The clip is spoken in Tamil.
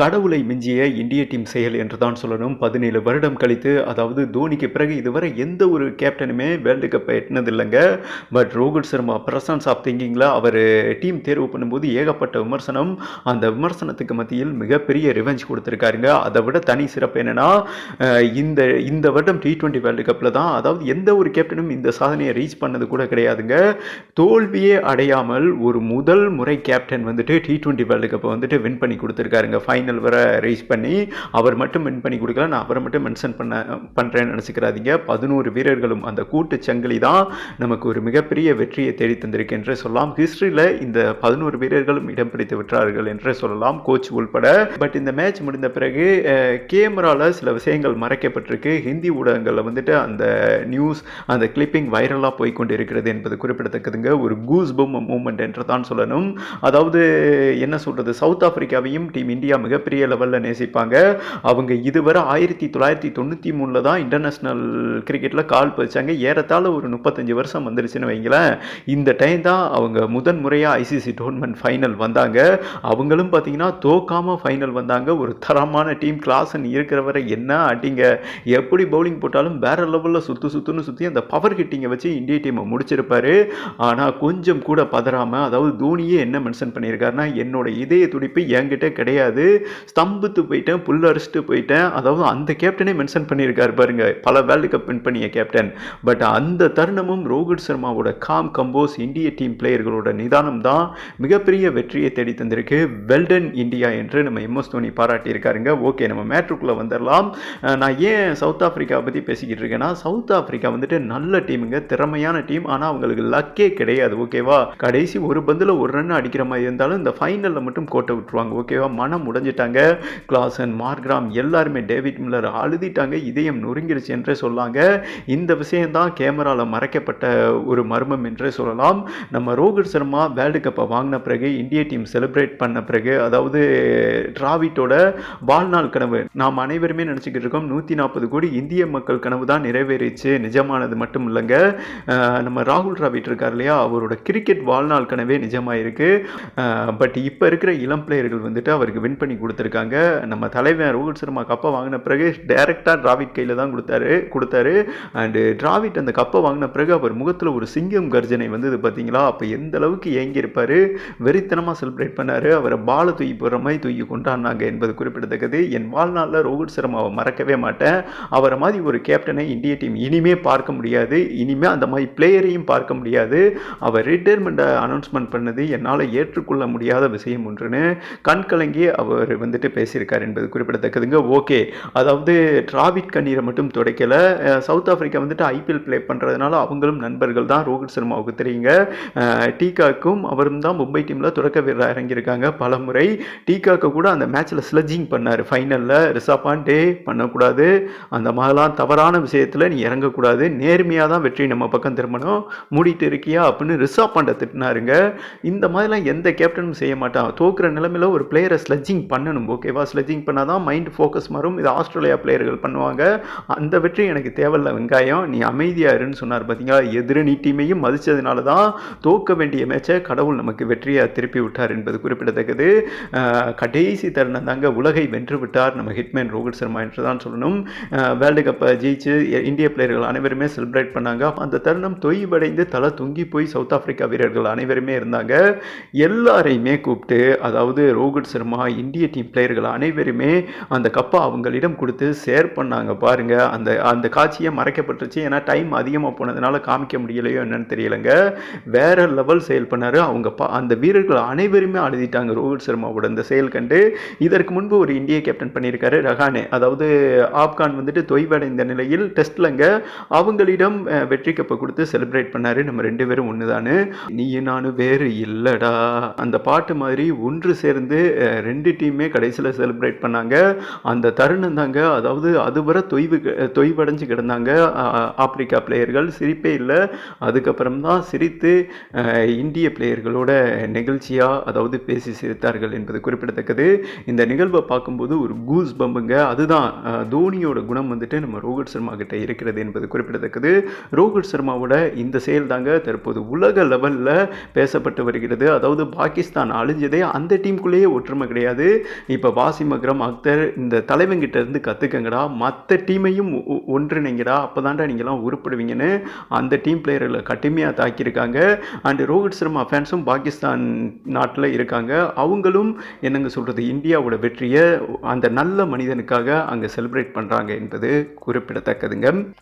கடவுளை மிஞ்சிய இந்திய டீம் செயல் என்று தான் சொல்லணும். பதினேழு வருடம் கழித்து அதாவது தோனிக்கு பிறகு இதுவரை எந்த ஒரு கேப்டனுமே வேர்ல்டு கப்பை எட்டினதில்லைங்க. But Rohit Sharma presence of திங்கிங்கில் அவர் டீம் தேர்வு பண்ணும்போது ஏகப்பட்ட விமர்சனம். அந்த விமர்சனத்துக்கு மத்தியில் மிகப்பெரிய ரிவெஞ்ச் கொடுத்துருக்காருங்க. அதை விட தனி சிறப்பு என்னென்னா இந்த இந்த வருடம் டி டுவெண்ட்டி வேர்ல்டு கப்பில் தான் அதாவது எந்த ஒரு கேப்டனும் இந்த சாதனையை ரீச் பண்ணது கூட கிடையாதுங்க. தோல்வியே அடையாமல் ஒரு முதல் முறை கேப்டன் வந்துட்டு டி டுவெண்ட்டி வேர்ல்டு கப்பை வந்துட்டு வின் பண்ணி கொடுத்துருக்காருங்க. ஃபைனல் வர ரீச் பண்ணி அவர் மட்டும் வின் பண்ணி கொடுக்கல. நான் அவரை மட்டும் மென்ஷன் பண்ண பண்ணுறேன்னு நினச்சிக்கிறாதீங்க பதினோரு வீரர்களும் அந்த கூட்டு சங்கிலி தான் நமக்கு ஒரு மிகப்பெரிய வெற்றியை தேடி தந்திருக்கு என்று சொல்லலாம். ஹிஸ்ட்ரியில் இந்த பதினோரு வீரர்களும் இடம் பிடித்து விட்டார்கள் என்றே சொல்லலாம் கோச் உள்பட. பட் இந்த மேட்ச் முடிந்த பிறகு கேமராவில் சில விஷயங்கள் மறைக்கப்பட்டிருக்கு. ஹிந்தி ஊடகங்களில் வந்துட்டு அந்த நியூஸ் அந்த கிளிப்பிங் வைரலாக போய் கொண்டு இருக்கிறது என்பது குறிப்பிடத்தக்கதுங்க. ஒரு கூஸ் பம் மூமெண்ட் என்று தான் சொல்லணும். அதாவது என்ன சொல்கிறது சவுத் ஆப்பிரிக்காவையும் டீம் இந்தியா மிக மிகப்பெரிய லெவலில் நேசிப்பாங்க. அவங்க இதுவரை ஆயிரத்தி தொள்ளாயிரத்தி தொண்ணூற்றி மூணில் தான் இன்டர்நேஷ்னல் கிரிக்கெட்டில் கால் பதிச்சாங்க. ஏறத்தாழ ஒரு முப்பத்தஞ்சு வருஷம் வந்துருச்சுன்னு வைங்களேன். இந்த டைம் தான் அவங்க முதன் முறையாக ஐசிசி டோர்னமெண்ட் ஃபைனல் வந்தாங்க. அவங்களும் பார்த்தீங்கன்னா தோக்காமல் ஃபைனல் வந்தாங்க. ஒரு தரமான டீம் கிளாஸன் இருக்கிறவரை என்ன அடிங்க? எப்படி பவுலிங் போட்டாலும் வேற லெவலில் சுற்று சுற்றுன்னு சுற்றி அந்த பவர் ஹிட்டிங்கை வச்சு இந்திய டீமை முடிச்சிருப்பாரு. ஆனால் கொஞ்சம் கூட பதறாமல் அதாவது தோனியே என்ன மென்ஷன் பண்ணியிருக்காருன்னா என்னோட இதய துடிப்பு என்கிட்ட கிடையாது. ஸ்தம்பித்து போயிட்டேன் புல் அரிச்சிட்டு போயிட்டேன். அதாவது அந்த கேப்டனே மென்ஷன் பண்ணியிருக்காரு பாருங்க. பல வேர்ல்டு கப் வின் பண்ணிய கேப்டன் பட் அந்த தருணமும் ரோஹித் சர்மாவோட காம் கம்போஸ் இந்திய டீம் பிளேயர்களோட நிதானம் தான் மிகப்பெரிய வெற்றியை தேடி தந்திருக்கு. வெல்டன் இந்தியா என்று நம்ம எம்எஸ் தோனி பாராட்டியிருக்காருங்க ஓகே நம்ம மேட்ருக்குள்ளே வந்துடலாம். நான் ஏன் சவுத் ஆஃப்ரிக்காவை பற்றி பேசிக்கிட்டு இருக்கேன்னா சவுத் ஆஃப்ரிக்கா வந்துட்டு நல்ல டீமுங்க திறமையான டீம் ஆனால் அவங்களுக்கு லக்கே கிடையாது ஓகேவா கடைசி ஒரு பந்தில் ஒரு ரன் அடிக்கிற மாதிரி இருந்தாலும் இந்த ஃபைனலில் மட்டும் கோட்டை விட்டுருவாங்க ஓகேவா மனம் உடைஞ்சிட்டாங்க கிளாசன் மார்க்ராம் எல்லாருமே டேவிட் மில்லர் அழுதிட்டாங்க. இதயம் நொறுங்கிருச்சு என்றே சொல்லாங்க. இந்த விஷயம்தான் கேமராவில் மறைக்கப்பட்ட ஒரு மர்மம் என்றே சொல்லலாம். நம்ம ரோஹித் சர்மா வேர்ல்டு கப்பை வாங்கின பிறகு இந்திய டீம் செலிப்ரேட் பண்ண பிறகு அதாவது டிராவிட்டோட வாழ்நாள் கனவு நாம் அனைவருமே நினச்சிக்கிட்டு இருக்கோம். நூற்றி நாற்பது கோடி இந்திய மக்கள் கனவு தான் நிறைவேறிச்சு. நிஜமானது மட்டும் இல்லைங்க. நம்ம ராகுல் டிராவிட் இருக்கார் இல்லையா? அவரோட கிரிக்கெட் வாழ்நாள் கனவே நிஜமாயிருக்கு. பட் இப்போ இருக்கிற இளம் பிளேயர்கள் வந்துட்டு அவருக்கு வின் பண்ணி கொடுத்துருக்காங்க. நம்ம தலைவன் ரோஹித் சர்மா கப்பை வாங்கின பிறகு டைரெக்டாக டிராவிட் கையில் தான் கொடுத்தாரு கொடுத்தாரு. அண்டு டிராவிட் அந்த கப்பை வாங்கின பிறகு அவர் முகத்தில் ஒரு சிங்கம் கர்ஜனை வந்தது பார்த்தீங்களா அப்போ எந்த அளவுக்கு ஏங்கியிருப்பார்? வெறித்தனமாக செலிப்ரேட் பண்ணார். அவரை பாலை தூக்கி போடுற மாதிரி தூக்கி கொண்டாடினாங்க என்பது குறிப்பிடத்தக்கது. என் வாழ்நாளில் ரோஹித் சர்மாவை மறக்கவே மாட்டேன். அவரை மாதிரி ஒரு கேப்டனை இந்திய டீம் இனிமே பார்க்க முடியாது. இனிமே அந்த மாதிரி பிளேயரையும் பார்க்க முடியாது. அவர் ரிட்டையர்மெண்ட்டை அனௌன்ஸ்மெண்ட் பண்ணது என்னால் ஏற்றுக்கொள்ள முடியாத விஷயம் ஒன்றுன்னு. கண் கலங்கி அவர் வந்துட்டு பேசியிருக்கார் என்பது குறிப்பிடத்தக்கதுங்க. ஓகே. அதாவது டிராவிட் கண்ணீரை மட்டும் துடைக்கல. சவுத் ஆஃப்ரிக்கா வந்துட்டு ஐபிஎல் ப்ளே பண்ணுறதுனால அவங்களும் நண்பர்கள் தான். ரோஹித் சர்மாவுக்கு தெரியுங்க. டீகாக்கும் அவரும் தான் மும்பை டீமில் தொடக்க வீரராக இறங்கியிருக்காங்க பல முறை டீகாக்கு கூட அந்த மேட்ச்சில் ஸ்லஜிங் பண்ணார். ஃபைனலில் ரிஷப் பாண்டே பண்ணக்கூடாது. அந்த மாதிரிலாம் தவறான விஷயத்தில் நீ இறங்கக்கூடாது. நேர்மையாக தான் வெற்றி நம்ம பக்கம் திரும்பணும். மூடிட்டு இருக்கியா அப்படின்னு ரிஷப் பாண்டை திட்டினாருங்க. இந்த மாதிரிலாம் எந்த கேப்டனும் செய்ய மாட்டான். தோக்குற நிலமையில் ஒரு பிளேயரை ஸ்லஜிங் பண்ணணும். ஓகேவா ஸ்லெஜிங் பண்ணால் தான் மைண்ட் ஃபோக்கஸ் மாறும். இது ஆஸ்திரேலியா பிளேயர்கள் பண்ணுவாங்க. அந்த வெற்றி எனக்கு தேவையில்ல வெங்காயம். நீ அமைதியாருன்னு சொன்னார் பார்த்தீங்களா எதிரணி டீமையும் மதித்ததுனால தான் தோக்க வேண்டிய மேட்சை கடவுள் நமக்கு வெற்றியை திருப்பி விட்டார் என்பது குறிப்பிடத்தக்கது. கடைசி தருணம் தாங்க உலகை வென்று விட்டார் நம்ம ஹிட்மேன் ரோஹித் சர்மா என்று தான் சொல்லணும். வேர்ல்டு கப்பை ஜெயிச்சு இந்திய பிளேயர்கள் அனைவருமே செலிப்ரேட் பண்ணாங்க. அந்த தருணம் தொய்வடைந்து தலை தொங்கி போய் சவுத் ஆப்பிரிக்கா வீரர்கள் அனைவருமே இருந்தாங்க. எல்லாரையுமே கூப்பிட்டு அதாவது ரோஹித் சர்மா இந்திய டீம் பிளேயர்கள் அனைவருமே அந்த கப்பை அவங்களிடம் கொடுத்து ஷேர் பண்ணாங்க பாருங்க. அந்த அந்த காட்சியை மறைக்கப்பட்டுருச்சு. ஏன்னா டைம் அதிகமாக போனதுனால காமிக்க முடியலையோ என்னன்னு தெரியலைங்க. வேற லெவல் செயல் பண்ணார். அவங்க பா- அந்த வீரர்கள் அனைவருமே அழுதிட்டாங்க. ரோஹித் சர்மாவோட இந்த செயல் கண்டு. இதற்கு முன்பு ஒரு இந்திய கேப்டன் பண்ணியிருக்காரு ரஹானே. அதாவது ஆப்கான் வந்துட்டு தொய்வடைந்த நிலையில் டெஸ்ட்லங்க அவங்களிடம் வெற்றி கப்பை கொடுத்து செலிப்ரேட் பண்ணாரு. நம்ம ரெண்டு பேரும் ஒண்ணுதானு நீ நானும் வேறு இல்லடா. அந்த பாட்டு மாதிரி ஒன்று சேர்ந்து ரெண்டு டீம் கடைசியில் செலிப்ரேட் பண்ணாங்க. அந்த தருணம் தாங்க அதாவது அதுவரை தொய்வு தொய்வடைஞ்சு கிடந்தாங்க ஆப்பிரிக்கா பிளேயர்கள் சிரிப்பே இல்லை. அதுக்கப்புறம் தான் சிரித்து இந்திய பிளேயர்களோட நெகிழ்ச்சியாக அதாவது பேசி சிரித்தார்கள் என்பது குறிப்பிடத்தக்கது. இந்த நிகழ்வை பார்க்கும்போது ஒரு கூஸ் பம்புங்க அதுதான் தோனியோட குணம் வந்துட்டு நம்ம ரோஹித் சர்மா கிட்ட இருக்கிறது என்பது குறிப்பிடத்தக்கது. ரோஹித் சர்மாவோட இந்த செயல் தாங்க தற்போது உலக லெவலில் பேசப்பட்டு வருகிறது. அதாவது பாகிஸ்தான் அழிஞ்சதே அந்த டீமுக்குள்ளேயே ஒற்றுமை கிடையாது. இப்போ வாசிம் அக்ரம் அக்தர் இந்த தலைவங்கிட்ட இருந்து கற்றுக்கங்கடா மற்ற டீமையும் ஒ- ஒன்றிணைங்கடா. அப்போ தாண்டா நீங்களாம் உருப்படுவீங்கன்னு அந்த டீம் பிளேயர்களை கடுமையாக தாக்கியிருக்காங்க. அண்டு ரோஹித் சர்மா ஃபேன்ஸும் பாகிஸ்தான் நாட்டில் இருக்காங்க. அவங்களும் என்னங்க சொல்கிறது இந்தியாவோட வெற்றியை அந்த நல்ல மனிதனுக்காக அங்கே செலிப்ரேட் பண்ணுறாங்க என்பது குறிப்பிடத்தக்கதுங்க.